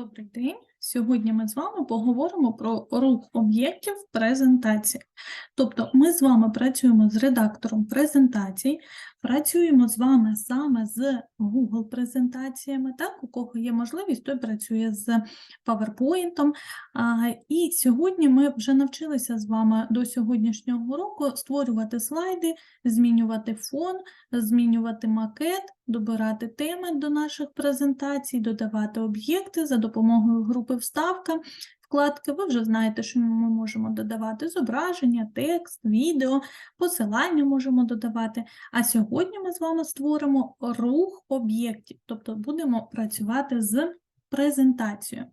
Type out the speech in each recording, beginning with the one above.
Добрий день. Сьогодні ми з вами поговоримо про рух об'єктів презентації. Тобто ми з вами працюємо з редактором презентацій, працюємо з вами саме з Google презентаціями. Так, у кого є можливість, той працює з PowerPoint. І сьогодні ми вже навчилися з вами до сьогоднішнього року створювати слайди, змінювати фон, змінювати макет, добирати теми до наших презентацій, додавати об'єкти за допомогою групи вставка. Вкладки, ви вже знаєте, що ми можемо додавати зображення, текст, відео, посилання можемо додавати. А сьогодні ми з вами створимо рух об'єктів, тобто будемо працювати з презентацією.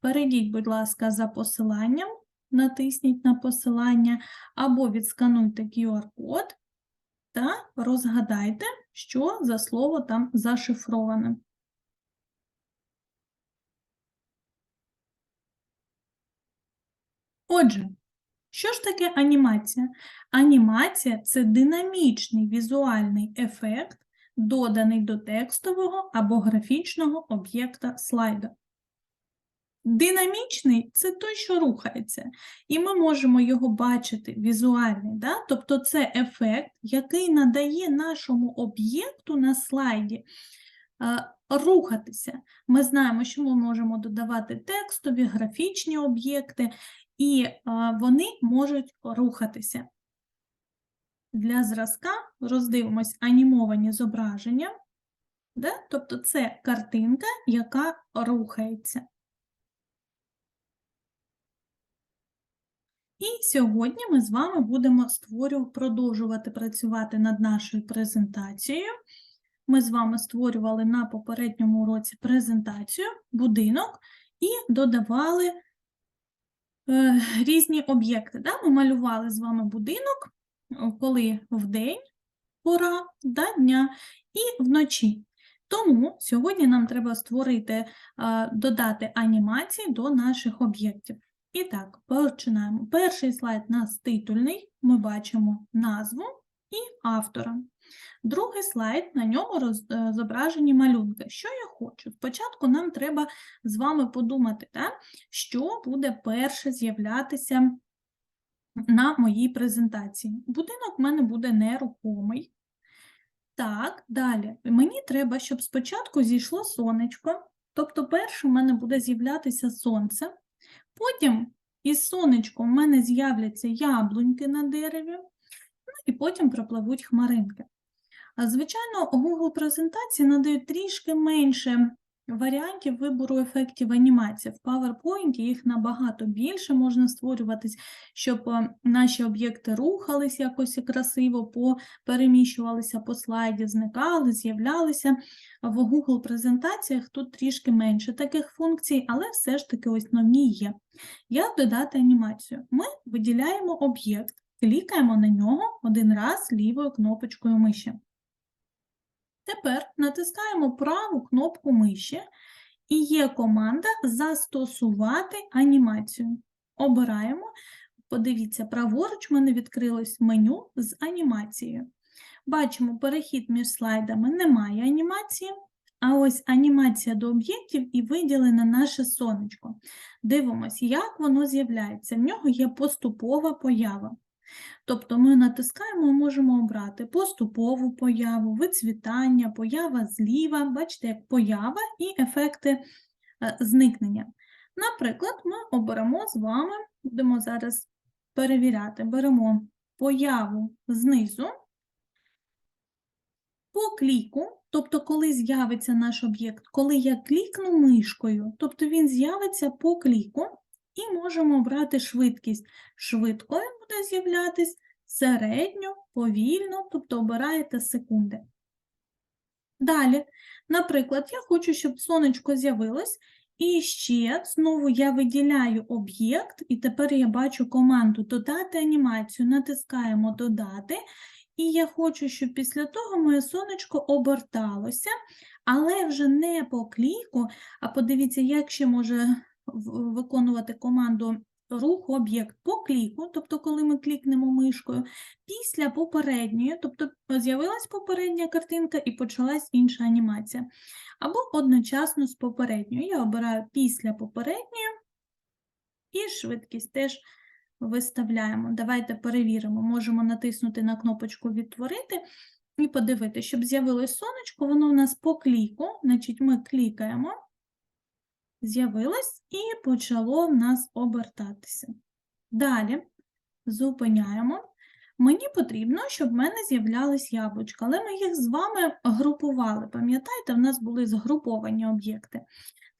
Перейдіть, будь ласка, за посиланням, натисніть на посилання або відскануйте QR-код та розгадайте, що за слово там зашифроване. Отже, що ж таке анімація? Анімація це динамічний візуальний ефект, доданий до текстового або графічного об'єкта слайда. Динамічний це той, що рухається, і ми можемо його бачити візуальний, да? тобто це ефект, який надає нашому об'єкту на слайді е, рухатися. Ми знаємо, що ми можемо додавати текстові, графічні об'єкти, і е, вони можуть рухатися. Для зразка роздивимось анімовані зображення, да? тобто це картинка, яка рухається. І сьогодні ми з вами будемо створювати, продовжувати працювати над нашою презентацією. Ми з вами створювали на попередньому уроці презентацію, будинок і додавали різні об'єкти. Да? Ми малювали з вами будинок, коли вдень пора да, дня і вночі. Тому сьогодні нам треба створити, е, додати анімації до наших об'єктів. І так, починаємо. Перший слайд у нас титульний, ми бачимо назву і автора. Другий слайд, на ньому е, зображені малюнки. Що я хочу? Спочатку нам треба з вами подумати, так, що буде перше з'являтися на моїй презентації. Будинок в мене буде нерухомий. Так, далі. Мені треба, щоб спочатку зійшло сонечко, тобто перше в мене буде з'являтися сонце. Потім із сонечком в мене з'являться яблуньки на дереві, ну і потім пропливуть хмаринки. Звичайно, Google презентації надають трішки менше варіантів вибору ефектів анімації. В PowerPoint їх набагато більше можна створюватись, щоб наші об'єкти рухались якось красиво, переміщувалися по слайді, зникали, з'являлися. В Google презентаціях тут трішки менше таких функцій, але все ж таки основні є. Як додати анімацію? Ми виділяємо об'єкт, клікаємо на нього один раз лівою кнопочкою миші. Тепер натискаємо праву кнопку миші і є команда Застосувати анімацію. Обираємо, подивіться, праворуч в мене відкрилось меню з анімацією. Бачимо, перехід між слайдами немає анімації, а ось анімація до об'єктів і виділене наше сонечко. Дивимось, як воно з'являється. В нього є поступова поява. Тобто ми натискаємо і можемо обрати поступову появу, вицвітання, поява зліва, бачите, як поява і ефекти е, зникнення. Наприклад, ми оберемо з вами, будемо зараз перевіряти, беремо появу знизу, по кліку, тобто, коли з'явиться наш об'єкт, коли я клікну мишкою, тобто він з'явиться по кліку, і можемо обрати швидкість. Швидкою буде з'являтись середньо, повільно, тобто обираєте секунди. Далі, наприклад, я хочу, щоб сонечко з'явилось, і ще знову я виділяю об'єкт, і тепер я бачу команду Додати анімацію, натискаємо Додати. І я хочу, щоб після того моє сонечко оберталося, але вже не по кліку, а подивіться, як ще може виконувати команду рух об'єкт по кліку, тобто коли ми клікнемо мишкою, після попередньої, тобто з'явилась попередня картинка і почалась інша анімація, або одночасно з попередньою. Я обираю після попередньої і швидкість теж виставляємо. Давайте перевіримо, можемо натиснути на кнопочку Відтворити і подивитися, щоб з'явилось сонечко, воно у нас по кліку, значить ми клікаємо, з'явилось і почало в нас обертатися. Далі зупиняємо. Мені потрібно, щоб в мене з'являлись яблучка, але ми їх з вами групували. Пам'ятаєте, в нас були згруповані об'єкти.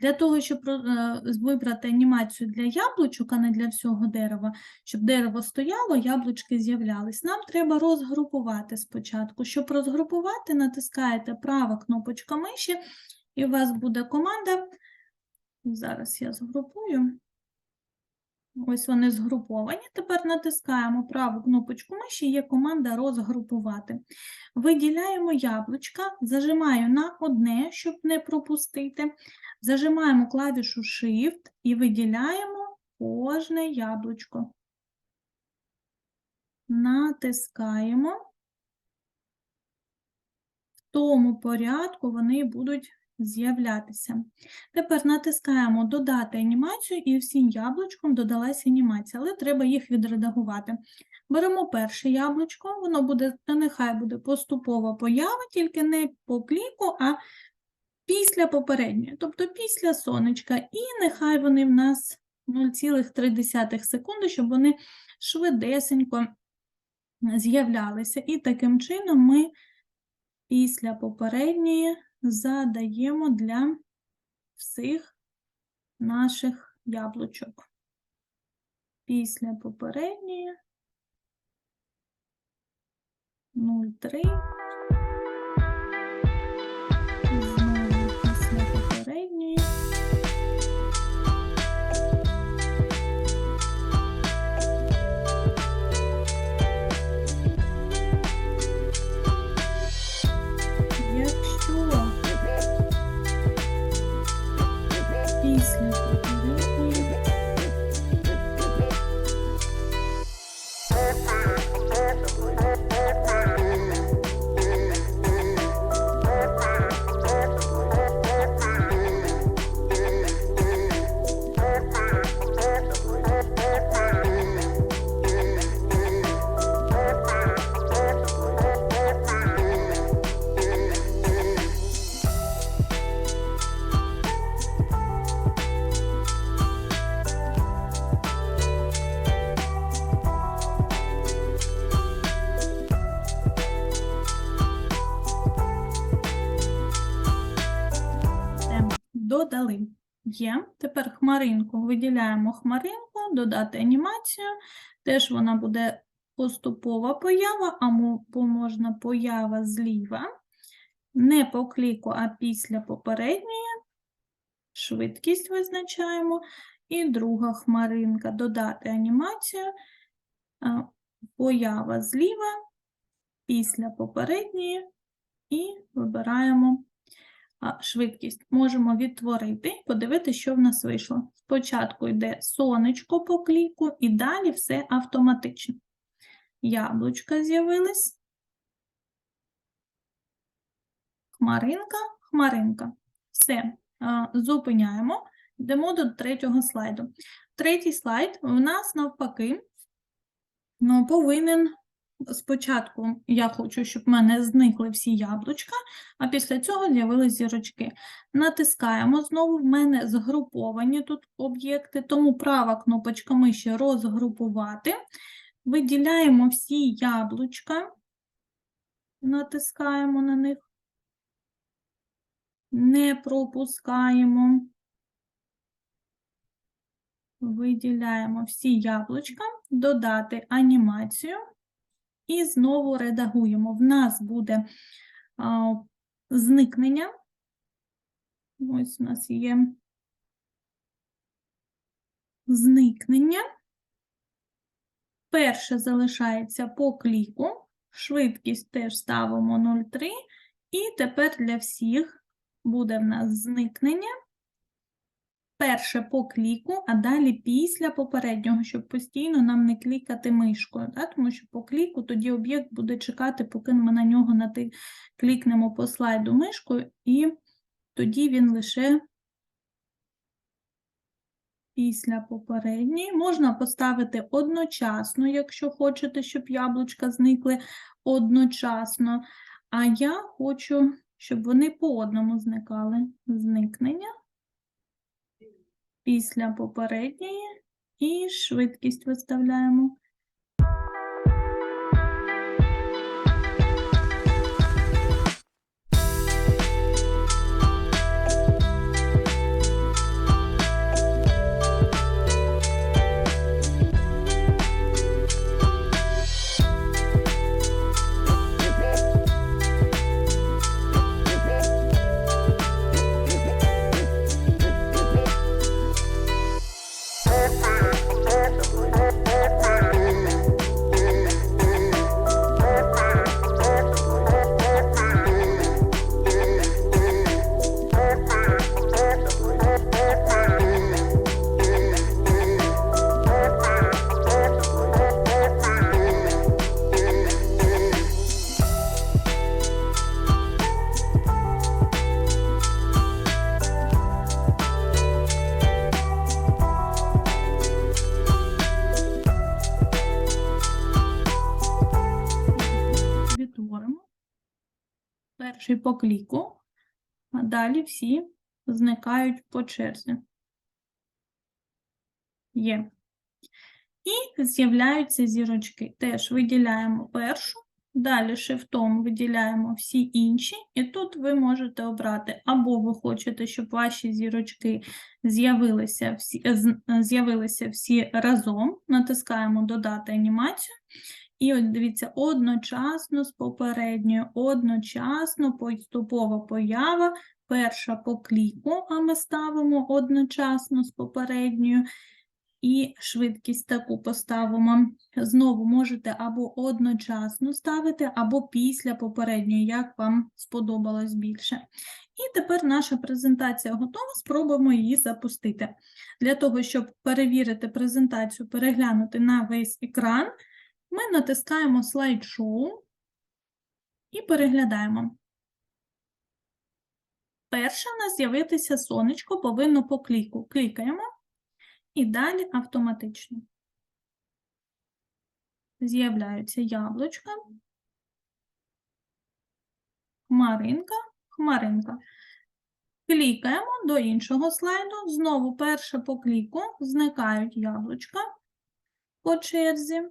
Для того, щоб е, вибрати анімацію для яблучок, а не для всього дерева, щоб дерево стояло, яблучки з'являлись. Нам треба розгрупувати спочатку. Щоб розгрупувати, натискаєте права кнопочка миші, і у вас буде команда. Зараз я згрупую. Ось вони згруповані. Тепер натискаємо праву кнопочку миші, є команда розгрупувати. Виділяємо яблучка, зажимаю на одне, щоб не пропустити. Зажимаємо клавішу Shift і виділяємо кожне яблучко. Натискаємо. В тому порядку вони будуть з'являтися. Тепер натискаємо Додати анімацію і всім яблучком додалася анімація, але треба їх відредагувати. Беремо перше яблучко, воно буде, нехай буде поступова поява, тільки не по кліку, а після попередньої, тобто після сонечка, і нехай вони в нас 0,3 секунди, щоб вони швидесенько з'являлися. І таким чином ми після попередньої задаємо для всіх наших яблучок. Після попередньої 0,3. Додали. Є. Тепер хмаринку виділяємо хмаринку, додати анімацію. Теж вона буде поступова поява, або можна поява зліва. Не по кліку, а після попередньої. Швидкість визначаємо. І друга хмаринка додати анімацію. Поява зліва, після попередньої, і вибираємо швидкість. Можемо відтворити і подивитися, що в нас вийшло. Спочатку йде сонечко по кліку, і далі все автоматично. Яблучка з'явились. Хмаринка, хмаринка. Все, зупиняємо. Йдемо до третього слайду. Третій слайд в нас навпаки ну, повинен спочатку я хочу, щоб в мене зникли всі яблучка, а після цього з'явились зірочки. Натискаємо знову, в мене згруповані тут об'єкти, тому права кнопочка миші розгрупувати. Виділяємо всі яблучка, натискаємо на них, не пропускаємо. Виділяємо всі яблучка, додати анімацію. І знову редагуємо. В нас буде а, зникнення. Ось у нас є зникнення. Перше залишається по кліку. Швидкість теж ставимо 0,3. І тепер для всіх буде в нас зникнення. Перше по кліку, а далі після попереднього, щоб постійно нам не клікати мишкою, да? тому що по кліку тоді об'єкт буде чекати, поки ми на нього нати... клікнемо по слайду мишкою, і тоді він лише після попередньої. Можна поставити одночасно, якщо хочете, щоб яблучка зникли одночасно. А я хочу, щоб вони по одному зникали. Зникнення після попередньої і швидкість виставляємо. Кліку, а далі всі зникають по черзі. Є. І з'являються зірочки. Теж виділяємо першу, далі шифтом виділяємо всі інші, і тут ви можете обрати, або ви хочете, щоб ваші зірочки з'явилися всі, всі разом, натискаємо Додати анімацію. І от дивіться, одночасно з попередньою, одночасно поступова поява, перша по кліку, а ми ставимо одночасно з попередньою, і швидкість таку поставимо. Знову можете або одночасно ставити, або після попередньої, як вам сподобалось більше. І тепер наша презентація готова, спробуємо її запустити. Для того, щоб перевірити презентацію, переглянути на весь екран, ми натискаємо слайд-шоу і переглядаємо. Перше в нас з'явитися сонечко повинно по кліку. Клікаємо і далі автоматично. З'являються яблучка, хмаринка, хмаринка. Клікаємо до іншого слайду. Знову перше по кліку зникають яблучка по черзі.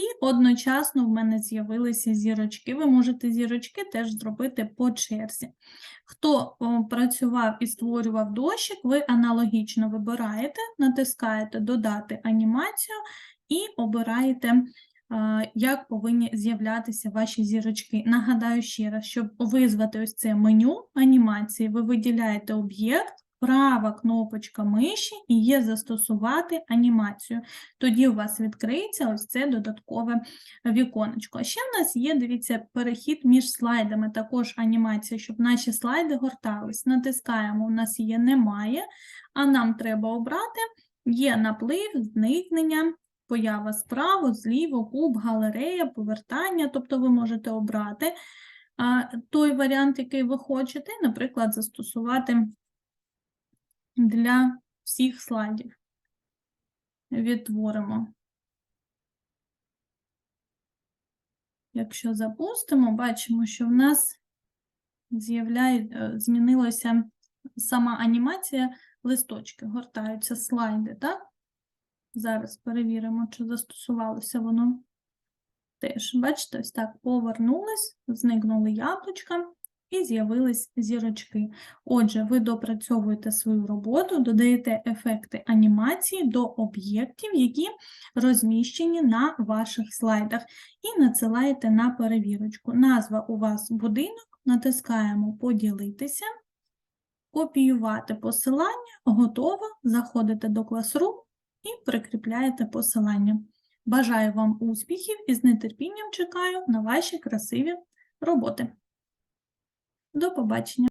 І одночасно в мене з'явилися зірочки. Ви можете зірочки теж зробити по черзі. Хто працював і створював дощик, ви аналогічно вибираєте, натискаєте Додати анімацію і обираєте, як повинні з'являтися ваші зірочки. Нагадаю ще раз, щоб визвати ось це меню анімації, ви виділяєте об'єкт, права кнопочка миші і є застосувати анімацію. Тоді у вас відкриється ось це додаткове віконечко. А ще в нас є, дивіться, перехід між слайдами, також анімація, щоб наші слайди гортались. Натискаємо, у нас є немає, а нам треба обрати є наплив, зникнення, поява справа, зліво, куб, галерея, повертання, тобто ви можете обрати той варіант, який ви хочете, наприклад, застосувати для всіх слайдів. Відтворимо. Якщо запустимо, бачимо, що в нас е, змінилася сама анімація листочки, гортаються слайди, так? Зараз перевіримо, чи застосувалося воно. Теж, бачите, ось так повернулись, зникнули яблучка і з'явились зірочки. Отже, ви допрацьовуєте свою роботу, додаєте ефекти анімації до об'єктів, які розміщені на ваших слайдах, і надсилаєте на перевірочку. Назва у вас будинок, натискаємо Поділитися, копіювати посилання, готово, заходите до Classroom і прикріпляєте посилання. Бажаю вам успіхів і з нетерпінням чекаю на ваші красиві роботи. До побачення!